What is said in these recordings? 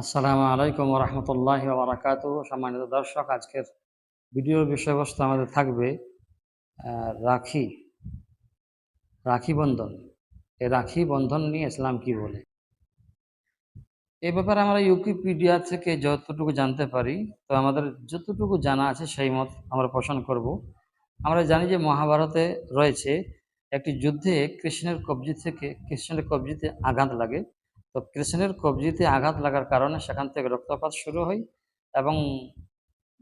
আসসালামু আলাইকুম রহমতুল্লাহ বারাকাত সম্মানিত দর্শক, আজকের ভিডিওর বিষয়বস্তু আমাদের থাকবে রাখি রাখি বন্ধন। এই রাখি বন্ধন নিয়ে ইসলাম কি বলে? এ ব্যাপারে আমরা ইউকিপিডিয়া থেকে যতটুকু জানতে পারি, তো আমাদের যতটুকু জানা আছে সেই মত আমরা পোষণ করব। আমরা জানি যে মহাভারতে রয়েছে একটি যুদ্ধে কৃষ্ণের কবজি থেকে, কৃষ্ণের কবজিতে আঘাত লাগে। তো কৃষ্ণের কবজিতে আঘাত লাগার কারণে সেখান থেকে রক্তপাত শুরু হয় এবং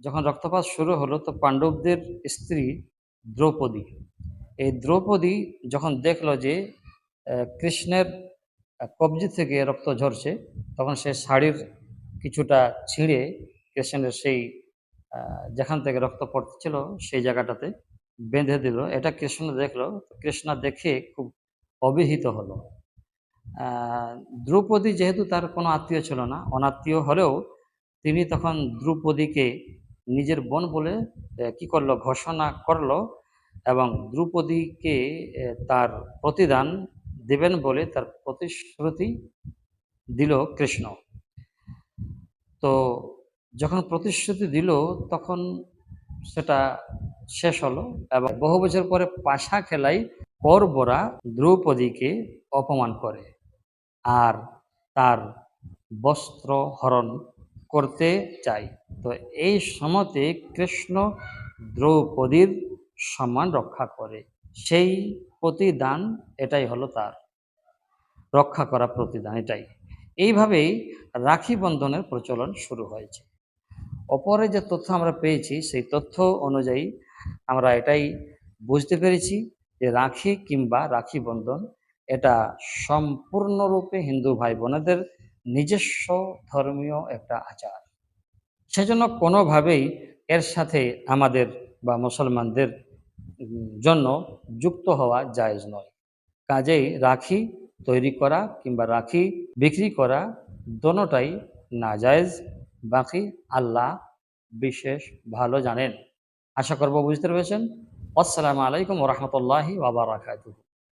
যখন রক্তপাত শুরু হলো তো পাণ্ডবদের স্ত্রী দ্রৌপদী। এই দ্রৌপদী যখন দেখল যে কৃষ্ণের কবজি থেকে রক্ত ঝরছে, তখন সে শাড়ির কিছুটা ছিঁড়ে কৃষ্ণের সেই যেখান থেকে রক্ত পড়ছিল সেই জায়গাটাতে বেঁধে দিল। এটা কৃষ্ণ দেখল। কৃষ্ণ দেখে খুব অভিহিত হলো। দ্রৌপদী যেহেতু তার কোনো আত্মীয় ছিল না, অনাত্মীয় হলেও তিনি তখন দ্রৌপদীকে নিজের বোন বলে কি করল, ঘোষণা করল এবং দ্রৌপদীকে তার প্রতিদান দেবেন বলে তার প্রতিশ্রুতি দিল কৃষ্ণ। তো যখন প্রতিশ্রুতি দিল, তখন সেটা শেষ হলো এবং বহু বছর পরে পাশা খেলায় কৌরবরা দ্রৌপদীকে অপমান করে। আর তার বস্ত্র হরণ করতে চাই। তো এই সময়তে কৃষ্ণ দ্রৌপদীর সম্মান রক্ষা করে। সেই প্রতিদান এটাই হলো তার রক্ষা করা প্রতিদান এটাই। এইভাবেই রাখি বন্ধনের প্রচলন শুরু হয়েছে। অপরে যে তথ্য আমরা পেয়েছি, সেই তথ্য অনুযায়ী আমরা এটাই বুঝতে পেরেছি যে রাখি কিংবা রাখি বন্ধন এটা সম্পূর্ণরূপে হিন্দু ভাই বোনেদের নিজস্ব ধর্মীয় একটা আচার। সেজন্য কোনোভাবেই এর সাথে আমাদের বা মুসলমানদের জন্য যুক্ত হওয়া জায়জ নয়। কাজেই রাখি তৈরি করা কিংবা রাখি বিক্রি করা দোনোটাই নাজায়েজ, বাকি আল্লাহ বিশেষ ভালো জানেন। আশা করব বুঝতে পেরেছেন। আসসালামু আলাইকুম রহমতুল্লাহি ওবরাকাতুহু